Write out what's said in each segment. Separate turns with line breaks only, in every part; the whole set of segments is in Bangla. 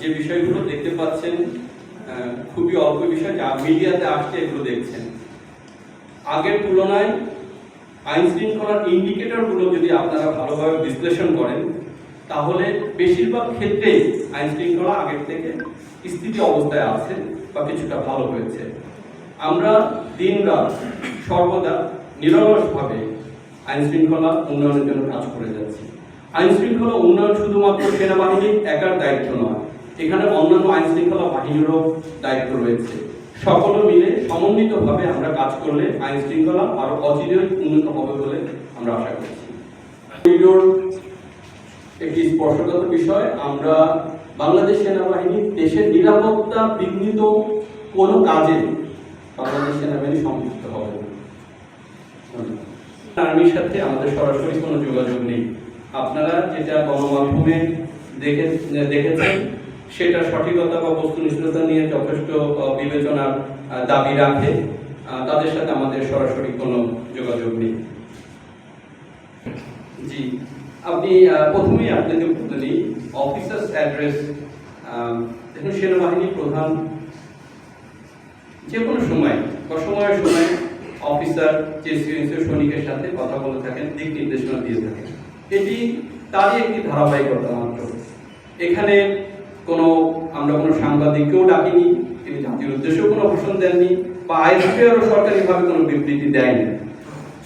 যে বিষয়গুলো দেখতে পাচ্ছেন খুবই অল্প বিষয় যা মিডিয়াতে আসছে, এগুলো দেখছেন। আগের তুলনায় আইন শৃঙ্খলার ইন্ডিকেটরগুলো যদি আপনারা ভালোভাবে বিশ্লেষণ করেন, তাহলে বেশিরভাগ ক্ষেত্রেই আইন শৃঙ্খলা আগের থেকে স্থিতি অবস্থায় আছে বা কিছুটা ভালো হয়েছে। আমরা দিন রাত সর্বদা নিরলসভাবে আইন শৃঙ্খলা উন্নয়নের জন্য কাজ করে যাচ্ছি। আইন শৃঙ্খলা উন্নয়ন শুধুমাত্র সেনাবাহিনীর একার দায়িত্ব নয় এখানে অন্যান্য আইন শৃঙ্খলা বাহিনীরও দায়িত্ব রয়েছে। সকলে মিলে সমন্বিতভাবে আমরা কাজ করলে আইন শৃঙ্খলা আরও অচিরেই উন্নত হবে বলে আমরা আশা করছি। একটি স্পর্শগত বিষয়। আমরা বাংলাদেশ সেনাবাহিনী দেশের নিরাপত্তা বিঘ্নিত কোনো কাজে বাংলাদেশ সেনাবাহিনী সম্পৃক্ত হবে আর্মির সাথে আমাদের সরাসরি কোনো যোগাযোগ নেই। আপনারা যেটা গণমাধ্যমে দেখে দেখেছেন সেটা সঠিকতা বা বস্তুনিষ্ঠতা নিয়ে যথেষ্ট বিবেচনার দাবি রাখে। তাদের সাথে আমাদের সরাসরি কোনো যোগাযোগ নেই। জি, আপনি প্রথমেই আপনাকে বলতে নিই অফিসার্স অ্যাড্রেস দেখুন, সেনাবাহিনী প্রধান যে কোনো সময় বা সময়ের সময় অফিসার যে সৈনিকের সাথে কথা বলে থাকেন, দিক নির্দেশনা দিয়ে থাকেন। এটি তারই একটি ধারাবাহিকতা মাত্র। এখানে কোনো, আমরা কোনো সাংবাদিককেও ডাকিনি, তিনি জাতির উদ্দেশ্যেও কোনো ভাষণ দেননি, বা আইএসপিআরও সরকারিভাবে কোনো বিবৃতি দেয়নি।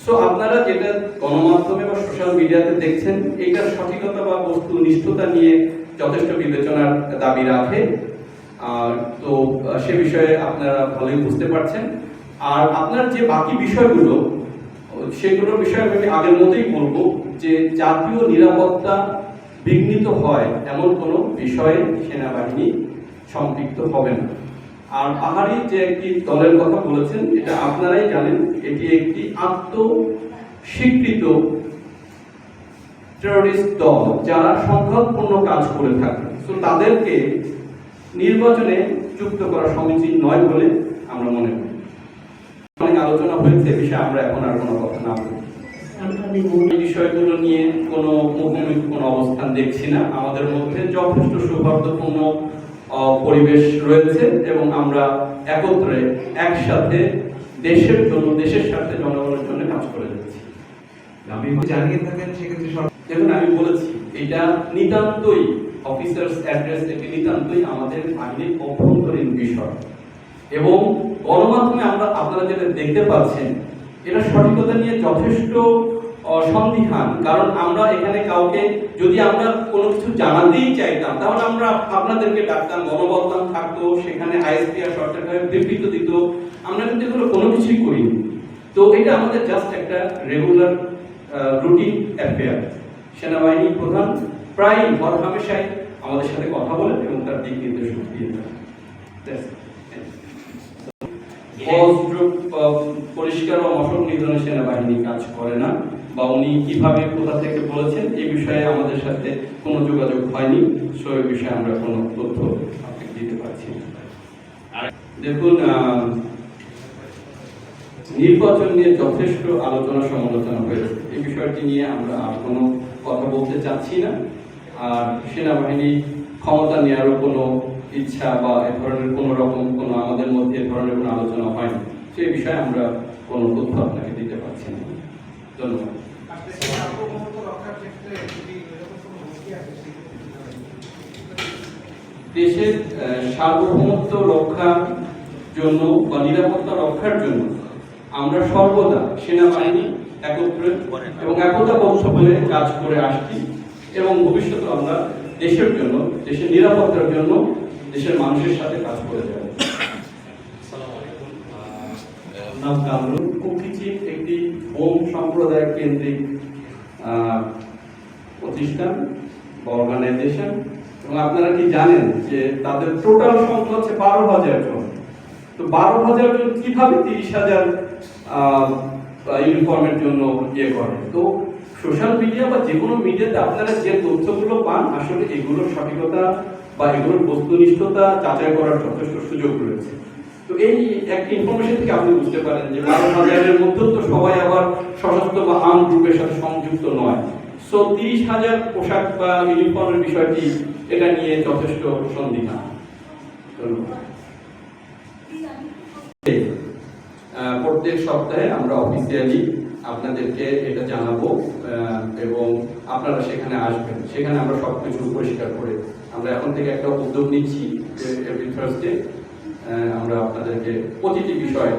সো আপনারা যেটা গণমাধ্যমে বা সোশ্যাল মিডিয়াতে দেখছেন এটার সঠিকতা বা বস্তুনিষ্ঠতা নিয়ে যথেষ্ট বিবেচনার দাবি রাখে। আর তো, সে বিষয়ে আপনারা ভালোই বুঝতে পারছেন। আর আপনার যে বাকি বিষয়গুলো, সেগুলোর বিষয়ে আমি আগের মতোই বলব যে জাতীয় নিরাপত্তা বিঘ্নিত হয় এমন কোনো বিষয়ে সেনাবাহিনী সম্পৃক্ত হবে না। আর পাহাড়ি যে একটি দলের কথা বলেছেন, এটা আপনারাই জানেন, এটি একটি আত্মস্বীকৃত টেরোরিস্ট দল যারা সংঘাতপূর্ণ কাজ করে থাকে। তো তাদেরকে নির্বাচনে যুক্ত করা সমীচীন নয় বলে আমরা মনে করি। অনেক আলোচনা হয়েছে বিষয়ে আমরা এখন আর কোনো কথা না বলি এই বিষয়গুলো নিয়ে কোনো মুখোমুখি কোনো অবস্থান দেখছি না। আমাদের মধ্যে যথেষ্ট সৌহার্দ্যপূর্ণ পরিবেশ রয়েছে এবং আমরা একত্রে একসাথে দেশের জন্য দেশের স্বার্থে জনগণের জন্য কাজ করে যাচ্ছি।
যদি জানিয়ে থাকেন সেক্ষেত্রে
দেখুন আমি বলেছি এটা নিতান্তই অফিসার্স অ্যাড্রেস থেকে নিতান্তই আমাদের বাহিনীর অভ্যন্তরীণ বিষয়। এবং গণমাধ্যমে আমরা আপনারা যেটা দেখতে পাচ্ছেন এটা সঠিকতা নিয়ে যথেষ্ট আহ, সন্দিহান কারণ আমরা এখানে কাউকে যদি আমরা কোনো কিছু জানাতেই চাইতাম তাহলে আমরা আপনাদেরকে ডাকতাম গণবদ্ধন থাকতো সেখানে আইএসপি আর সরকারভাবে বিবৃত দিত। আমরা কিন্তু এগুলো কোনো কিছুই করিনি। তো এটা আমাদের জাস্ট একটা রেগুলার রুটিন অ্যাফেয়ার সেনাবাহিনী প্রধান প্রায় হামেশাই আমাদের সাথে কথা বলেন এবং তার দিক নির্দেশনা দিয়ে পরিষ্কার ও মশক নিধনে সেনাবাহিনী কাজ করে না, বা উনি কীভাবে, কোথা থেকে বলেছেন বিষয়ে আমাদের সাথে কোনো যোগাযোগ হয়নি বিষয়ে আমরা কোনো তথ্য আপনাকে দিতে পারছি না। দেখুন নির্বাচন নিয়ে যথেষ্ট আলোচনা সমালোচনা হয়েছে। এই বিষয়টি নিয়ে আমরা আর কোনো কথা বলতে চাচ্ছি না। আর সেনাবাহিনী ক্ষমতা নেওয়ারও কোনো ইচ্ছা বা এ ধরনের কোনো রকম কোনো আমাদের মধ্যে এ ধরনের কোনো আলোচনা হয়নি। সেই বিষয়ে আমরা কোনো তথ্য আপনাকে দিতে পারছি না। ধন্যবাদ? দেশের সার্বভৌমত্ব রক্ষার জন্য বা নিরাপত্তা রক্ষার জন্য আমরা সর্বদা সেনাবাহিনী একত্রে এবং একতাবদ্ধ হয়ে কাজ করে আসছি এবং ভবিষ্যতে আমরা দেশের জন্য দেশের নিরাপত্তার জন্য দেশের মানুষের সাথে কাজ করে যাব। নাম কামরুল। কুকিচিপ একটি হোম সম্প্রদায় কেন্দ্রিক প্রতিষ্ঠান বা অর্গানাইজেশন। এবং আপনারা কি জানেন যে তাদের টোটাল সংখ্যা হচ্ছে বারো হাজার জন। তো বারো হাজার জন কীভাবে তিরিশ হাজার ইউনিফর্মের জন্য ইয়ে করে? তো সোশ্যাল মিডিয়া বা যে কোনো মিডিয়াতে আপনারা যে তথ্যগুলো পান আসলে এগুলোর সঠিকতা বা এগুলোর বস্তুনিষ্ঠতা যাচাই করার যথেষ্ট সুযোগ রয়েছে। তো এই একটা ইনফরমেশন থেকে আপনি বুঝতে পারেন যে বারো হাজারের মধ্যেও তো সবাই আবার সশস্ত্র বা আর্ম গ্রুপের সাথে সংযুক্ত নয়। সো তিরিশ হাজার পোশাক বা ইউনিফর্মের বিষয়টি এটা নিয়ে যথেষ্ট সন্দিহান। ধন্যবাদ। প্রত্যেক সপ্তাহে আমরা অফিসিয়ালি আপনাদেরকে এটা জানাব এবং আপনারা সেখানে আসবেন। সেখানে আমরা সবকিছু পরিষ্কার করে আমরা এখন থেকে একটা উদ্যোগ নিচ্ছি এভরি আমরা আপনাদেরকে প্রতিটি বিষয়